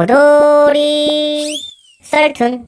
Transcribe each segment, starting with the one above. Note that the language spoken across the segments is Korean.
호돌이 썰툰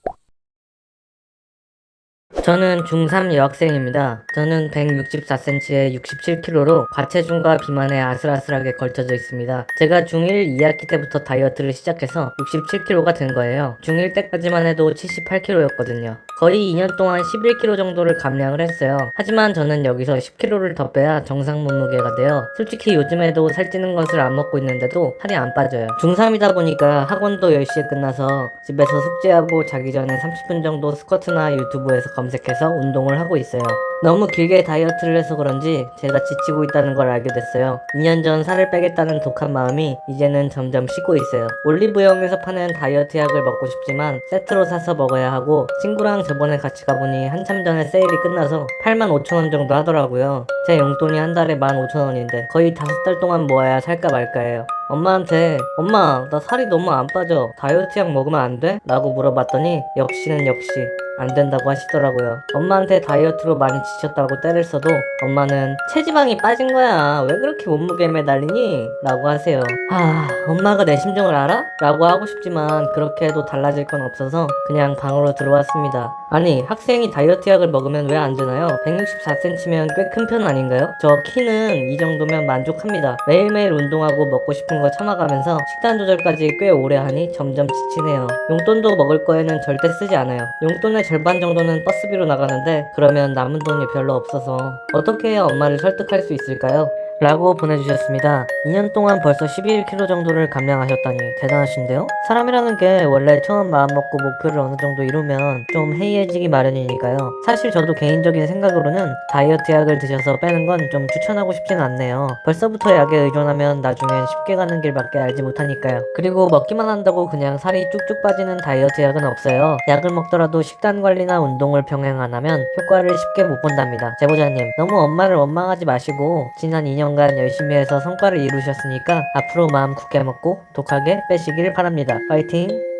저는 중3 여학생입니다. 저는 164cm에 67kg로 과체중과 비만에 아슬아슬하게 걸쳐져 있습니다. 제가 중1 2학기 때부터 다이어트를 시작해서 67kg가 된 거예요. 중1 때까지만 해도 78kg였거든요. 거의 2년 동안 11kg 정도를 감량을 했어요. 하지만 저는 여기서 10kg를 더 빼야 정상 몸무게가 돼요. 솔직히 요즘에도 살찌는 것을 안 먹고 있는데도 살이 안 빠져요. 중3이다 보니까 학원도 10시에 끝나서 집에서 숙제하고 자기 전에 30분 정도 스쿼트나 유튜브에서 검색해서 운동을 하고 있어요. 너무 길게 다이어트를 해서 그런지 제가 지치고 있다는 걸 알게 됐어요. 2년 전 살을 빼겠다는 독한 마음이 이제는 점점 식고 있어요. 올리브영에서 파는 다이어트 약을 먹고 싶지만 세트로 사서 먹어야 하고 친구랑 저번에 같이 가보니 한참 전에 세일이 끝나서 85,000원 정도 하더라고요. 제 용돈이 한 달에 15,000원인데 거의 5달 동안 모아야 살까 말까해요. 엄마한테 엄마 나 살이 너무 안 빠져 다이어트 약 먹으면 안 돼? 라고 물어봤더니 역시는 역시 안 된다고 하시더라고요. 엄마한테 다이어트로 많이 지쳤다고 때를 써도 엄마는 체지방이 빠진 거야. 왜 그렇게 몸무게에 매달리니? 라고 하세요. 아, 엄마가 내 심정을 알아? 라고 하고 싶지만 그렇게 해도 달라질 건 없어서 그냥 방으로 들어왔습니다. 아니, 학생이 다이어트 약을 먹으면 왜 안 되나요? 164cm면 꽤 큰 편 아닌가요? 저 키는 이 정도면 만족합니다. 매일매일 운동하고 먹고 싶은 거 참아가면서 식단 조절까지 꽤 오래 하니 점점 지치네요. 용돈도 먹을 거에는 절대 쓰지 않아요. 용돈 의 절반 정도는 버스비로 나가는데 그러면 남은 돈이 별로 없어서 어떻게 해야 엄마를 설득할 수 있을까요? 라고 보내주셨습니다. 2년 동안 벌써 11kg 정도를 감량하셨다니 대단하신데요? 사람이라는 게 원래 처음 마음먹고 목표를 어느 정도 이루면 좀 해이해지기 마련이니까요. 사실 저도 개인적인 생각으로는 다이어트 약을 드셔서 빼는 건 좀 추천하고 싶진 않네요. 벌써부터 약에 의존하면 나중엔 쉽게 가는 길밖에 알지 못하니까요. 그리고 먹기만 한다고 그냥 살이 쭉쭉 빠지는 다이어트 약은 없어요. 약을 먹더라도 식단 관리나 운동을 병행 안 하면 효과를 쉽게 못 본답니다. 제보자님, 너무 엄마를 원망하지 마시고 지난 2년 간 열심히 해서 성과를 이루셨으니까 앞으로 마음 굳게 먹고 독하게 빼시길 바랍니다. 파이팅!